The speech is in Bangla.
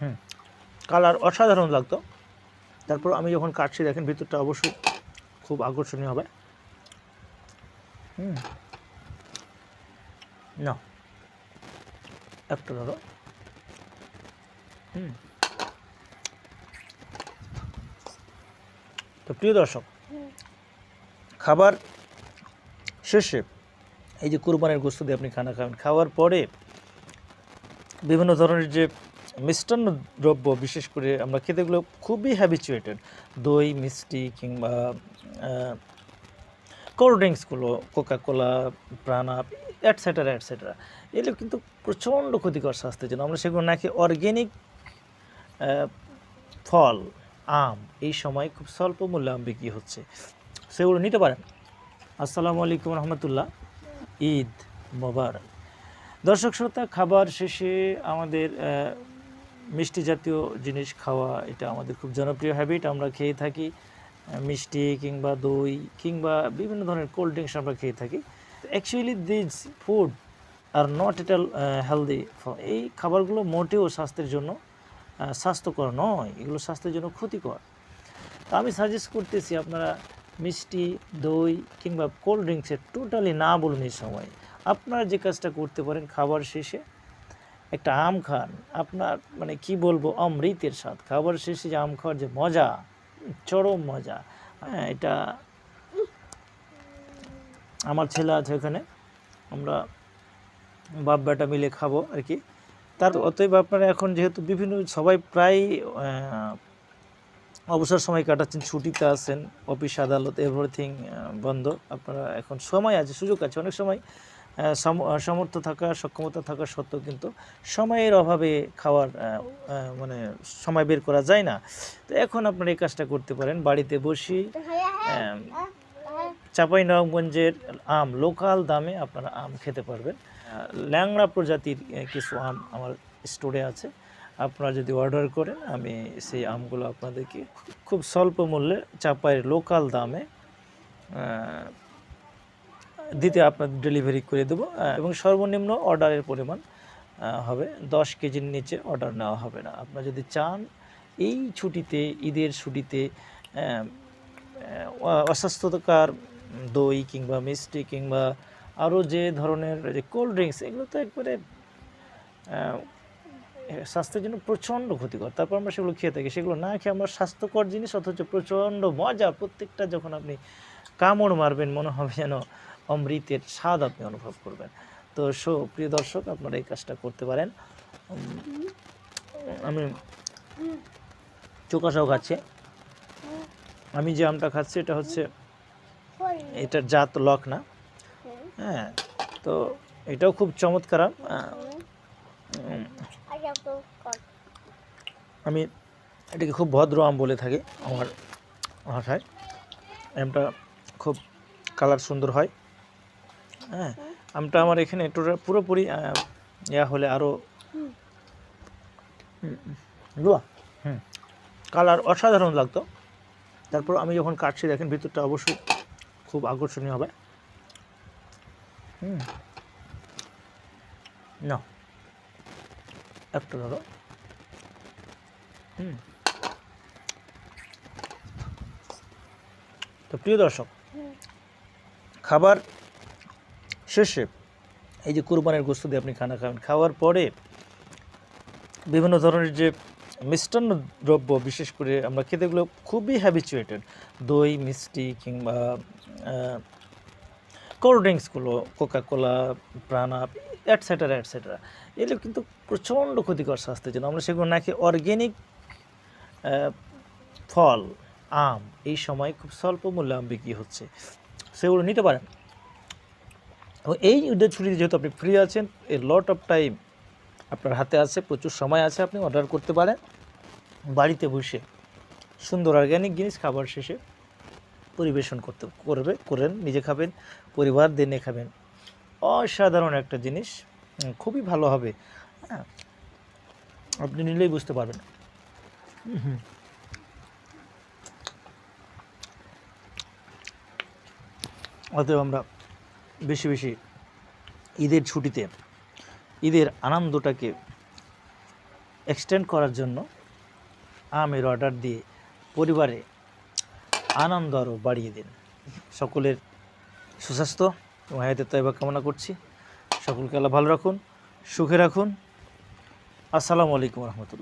হুম। কালার অসাধারণ লাগতো। তারপর আমি যখন কাটছি দেখেন ভিতরটা অবশ্যই খুব আকর্ষণীয় হবে। হুম। না একটা ধরো। হুম। তো প্রিয় দর্শক খাবার শেষে এই যে কুরবানের গোস্ত দিয়ে আপনি খানা খাবেন খাওয়ার পরে বিভিন্ন ধরনের যে মিষ্টান্ন দ্রব্য, বিশেষ করে আমরা খেতেগুলো খুবই হ্যাবিচুয়েটেড দই, মিষ্টি কিংবা কোল্ড ড্রিঙ্কসগুলো কোকা কোলা প্রাণা অ্যাটসেটারা অ্যাটসেটারা এগুলো কিন্তু প্রচণ্ড ক্ষতিকর স্বাস্থ্যের জন্য। আমরা সেগুলো নাকি অর্গ্যানিক ফল, আম, এই সময় খুব স্বল্প মূল্যে আম বিক্রি হচ্ছে। সেগুলো নিতে পারেন। আসসালামু আলাইকুম রহমতুল্লাহ। ঈদ মোবারক। দর্শক শ্রোতা, খাবার শেষে আমাদের মিষ্টি জাতীয় জিনিস খাওয়া এটা আমাদের খুব জনপ্রিয় হ্যাবিট আমরা খেয়ে থাকি মিষ্টি কিংবা দই কিংবা বিভিন্ন ধরনের কোল্ড ড্রিঙ্কস আমরা খেয়ে থাকি। Actually this food are not at all healthy এই খাবারগুলো মোটেও স্বাস্থ্যের জন্য স্বাস্থ্যকর নয়, এগুলো স্বাস্থ্যের জন্য ক্ষতিকর। তো আমি সাজেস্ট করতেছি আপনারা মিষ্টি, দই কিংবা কোল্ড ড্রিঙ্কসের টোটালি না বলুন এই সময়। আপনারা যে কাজটা করতে পারেন খাবার শেষে, একটা আম খান। আপনার মানে কি বলব, অমৃতের স্বাদ। খাবার শেষে যে আম খাওয়ার যে মজা, চরম মজা হ্যাঁ এটা আমার ছেলে আছে ওখানে। আমরা বাপ বেটা মিলে খাব আর কি। তার অতএব আপনারা এখন যেহেতু বিভিন্ন, সবাই প্রায় অবসর সময় কাটাচ্ছেন, ছুটিতে আছেন, অফিস, আদালত এভরিথিং বন্ধ। আপনারা এখন সময় আছে, সুযোগ আছে। অনেক সময় সামর্থ্য থাকা, সক্ষমতা থাকা সত্ত্বেও কিন্তু সময়ের অভাবে খাওয়ার মানে সময় বের করা যায় না। তো এখন আপনারা এই কাজটা করতে পারেন। বাড়িতে বসি চাপাই নবাবগঞ্জের আম, লোকাল দামে আপনারা আম খেতে পারবেন। ল্যাংড়া প্রজাতির কিছু আম আমার স্টোরে আছে। আপনারা যদি অর্ডার করেন, আমি সেই আমগুলো আপনাদেরকে খুব স্বল্প মূল্যে চাপাইয়ের লোকাল দামে দিতে আপনাদের ডেলিভারি করে দেবো এবং সর্বনিম্ন অর্ডারের পরিমাণ হবে দশ কেজির নিচে অর্ডার নেওয়া হবে না। আপনারা যদি চান এই ছুটিতে ঈদের ছুটিতে অস্বাস্থ্যকর দই কিংবা মিষ্টি কিংবা আরও যে ধরনের যে কোল্ড ড্রিঙ্কস এগুলো তো একবারে স্বাস্থ্যের জন্য প্রচণ্ড ক্ষতিকর। তারপর আমরা সেগুলো খেয়ে থাকি। সেগুলো না খেয়ে আমরা স্বাস্থ্যকর জিনিস অথচ প্রচণ্ড মজা। প্রত্যেকটা যখন আপনি কামড় মারবেন মনে হবে যেন অমৃতের স্বাদ আপনি অনুভব করবেন। তো সো, প্রিয় দর্শক, আপনারা এই কাজটা করতে পারেন। আমি চোকাশাও খাচ্ছে। আমি যে আমটা খাচ্ছি, এটা হচ্ছে এটার জাত লক না। হ্যাঁ তো এটাও খুব চমৎকার আম। এটাকে খুব ভদ্র আম বলে থাকি আমার ভাষায়। আমটা খুব কালার সুন্দর হয়। হ্যাঁ আমটা আমার এখানে পুরোপুরি ইয়া হলে আরও রুয়া। হুম। কালার অসাধারণ লাগতো। তারপর আমি যখন কাটছি দেখেন ভিতরটা অবশ্যই খুব আকর্ষণীয় হবে। হুম। না একটা ধরো। হুম। তো প্রিয় দর্শক খাবার শেষে এই যে কুরবানের গোস্ত দিয়ে আপনি খানা খাবেন, খাওয়ার পরে বিভিন্ন ধরনের যে মিষ্টান্ন দ্রব্য, বিশেষ করে আমরা খেতেগুলো খুবই হ্যাবিচুয়েটেড দই, মিষ্টি কিংবা কোল্ড ড্রিঙ্কসগুলো কোকা কোলা প্রাণা অ্যাটসেটারা অ্যাটসেটারা এগুলো কিন্তু প্রচণ্ড ক্ষতিকর স্বাস্থ্যের জন্য। আমরা সেগুলো না খেয়ে অর্গ্যানিক ফল, আম, এই সময় খুব স্বল্প মূল্যে আম বিক্রি হচ্ছে। সেগুলো নিতে পারেন। এই ঈদের ছুটিতে যেহেতু আপনি ফ্রি আছেন, এ লট অফ টাইম আপনার হাতে আছে, প্রচুর সময় আছে আপনি অর্ডার করতে পারেন। বাড়িতে বসে সুন্দর অর্গ্যানিক জিনিস খাবার শেষে পরিবেশন করতে, করবে, করেন, নিজে খাবেন, পরিবার দিনে খাবেন। অসাধারণ একটা জিনিস খুবই ভালো হবে। হ্যাঁ আপনি নিলেই বুঝতে পারবেন। অতএব আমরা বেশি বেশি ঈদের ছুটিতে, ঈদের আনন্দটাকে এক্সটেন্ড করার জন্য আমের অর্ডার দিয়ে পরিবারে আনন্দ আরও বাড়িয়ে দিন। সকলের সুস্বাস্থ্য এবং হায়াতের তৈবা কামনা করছি। সকলকে আল্লাহ ভালো রাখুন, সুখে রাখুন। আসসালামু আলাইকুম রহমতুল্লাহ।